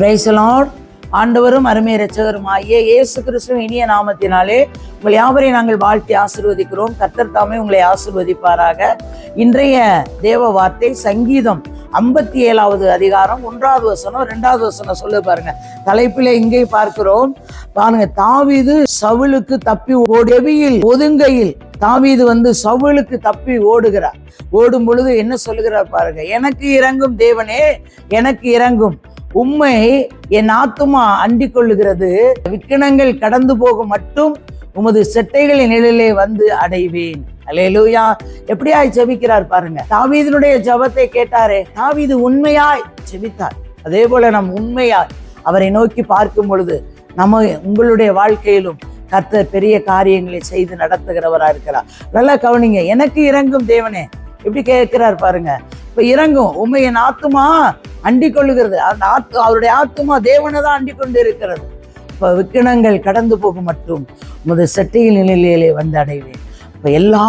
பிரைசலாட் ஆண்டவரும் அருமை ரச்சகரும் ஆகிய இயேசு கிறிஸ்துவ இனிய நாமத்தினாலே உங்கள் யாவரையும் நாங்கள் வாழ்த்தி ஆசிர்வதிக்கிறோம். கர்த்தர் தாமே உங்களை ஆசிர்வதிப்பாராக. இன்றைய தேவ வார்த்தை சங்கீதம் ஐம்பத்தி ஏழாவது அதிகாரம் ஒன்றாவது வசனம் ரெண்டாவது வசனம் சொல்லு பாருங்க. தலைப்பில் இங்கே பார்க்கிறோம். பாருங்க தாவிது சவுளுக்கு தப்பி ஓடவியில் ஒதுங்கையில் தாவீது வந்து சவுளுக்கு தப்பி ஓடுகிறார். ஓடும் பொழுது என்ன சொல்லுகிறார் பாருங்க எனக்கு இறங்கும் தேவனே எனக்கு இறங்கும். உம்மை என் ஆத்துமா அண்டிக் கொள்ளுகிறது விக்கினங்கள் கடந்து போக மட்டும் உமது செட்டைகளின் நிழலே வந்து அடைவேன். அலையலூயா எப்படியாய் ஜெபிக்கிறார் பாருங்க. தாவீதினுடைய ஜபத்தை கேட்டாரே தாவீது உண்மையாய்? ஜெபித்தார். அதே போல நம் உண்மையாய் அவரை நோக்கி பார்க்கும் பொழுது நம்ம உங்களுடைய வாழ்க்கையிலும் கர்த்தர் பெரிய காரியங்களை செய்து நடத்துகிறவரா இருக்கிறார். நல்லா கவனிங்க எனக்கு இறங்கும் தேவனே. எப்படி கேட்கிறார் பாருங்க. இப்ப இறங்கும். உண்மையின் ஆத்துமா அண்டிக் கொள்ளுகிறது அந்த ஆத்து அவருடைய ஆத்துமா தேவனை தான் அண்டிக் கொண்டு இருக்கிறது இப்போ விக்கினங்கள் கடந்து போகும் மட்டும் உமது செட்டையில் நிலையிலே வந்து அடைவேன். இப்போ எல்லா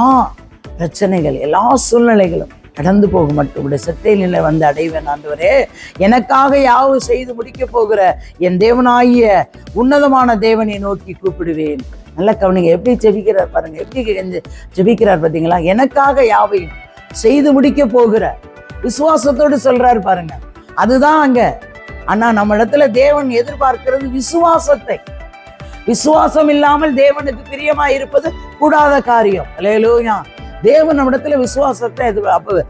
பிரச்சனைகள் எல்லா சூழ்நிலைகளும் கடந்து போகும் மட்டும் உடைய செட்டை நிலை வந்து அடைவேன் ஆண்டவரே. எனக்காக யாவு செய்து முடிக்க போகிற என் தேவனாகிய உன்னதமான தேவனை நோக்கி கூப்பிடுவேன். நல்ல கவனிங்க எப்படி ஜெபிக்கிறார் பாருங்க எப்படி ஜெபிக்கிறார் பார்த்தீங்களா எனக்காக யாவையும் செய்து முடிக்க போகிற? விசுவாசத்தோடு சொல்றாரு பாருங்க. அதுதான் அங்க. ஆனா நம்ம இடத்துல தேவன் எதிர்பார்க்கிறது விசுவாசத்தை. விசுவாசம் இல்லாமல் தேவனுக்கு பிரியமா இருப்பது கூடாத காரியம். அல்லேலூயா. தேவன் நம்மிடத்துல விசுவாசத்தை எதிர் அப்ப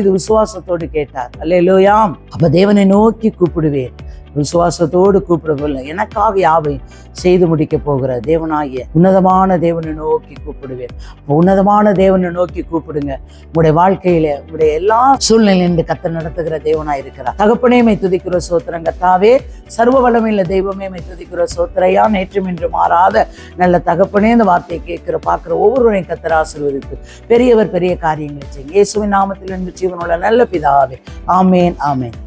இது விசுவாசத்தோடு கேட்டார். அல்லேலூயாம் அப்ப தேவனை நோக்கி கூப்பிடுவேன். விசுவாசத்தோடு கூப்பிடவில்லை எனக்காக யாவை செய்து முடிக்க போகிற தேவனாகிய உன்னதமான தேவனை நோக்கி கூப்பிடுவேன். உன்னதமான தேவனை நோக்கி கூப்பிடுங்க. உங்களுடைய வாழ்க்கையில உங்களுடைய எல்லா சூழ்நிலையிலிருந்து கத்த நடத்துகிற தேவனா இருக்கிறார். தகப்பனையுமே துதிக்கிற சோத்திரம். கத்தாவே சர்வ வளமையில தெய்வமே மை துதிக்கிற சோத்திரையா நேற்றும் இன்று மாறாத நல்ல தகப்பனே இந்த வார்த்தையை கேட்கிற பார்க்கிற ஒவ்வொருவரையும் கத்தர் ஆசிர்வதித்து பெரியவர் பெரிய காரியங்களை செய்யும் இயேசுவின் நாமத்தில் இருந்து ஜீவனுள்ள நல்ல பிதாவே. ஆமேன் ஆமேன்.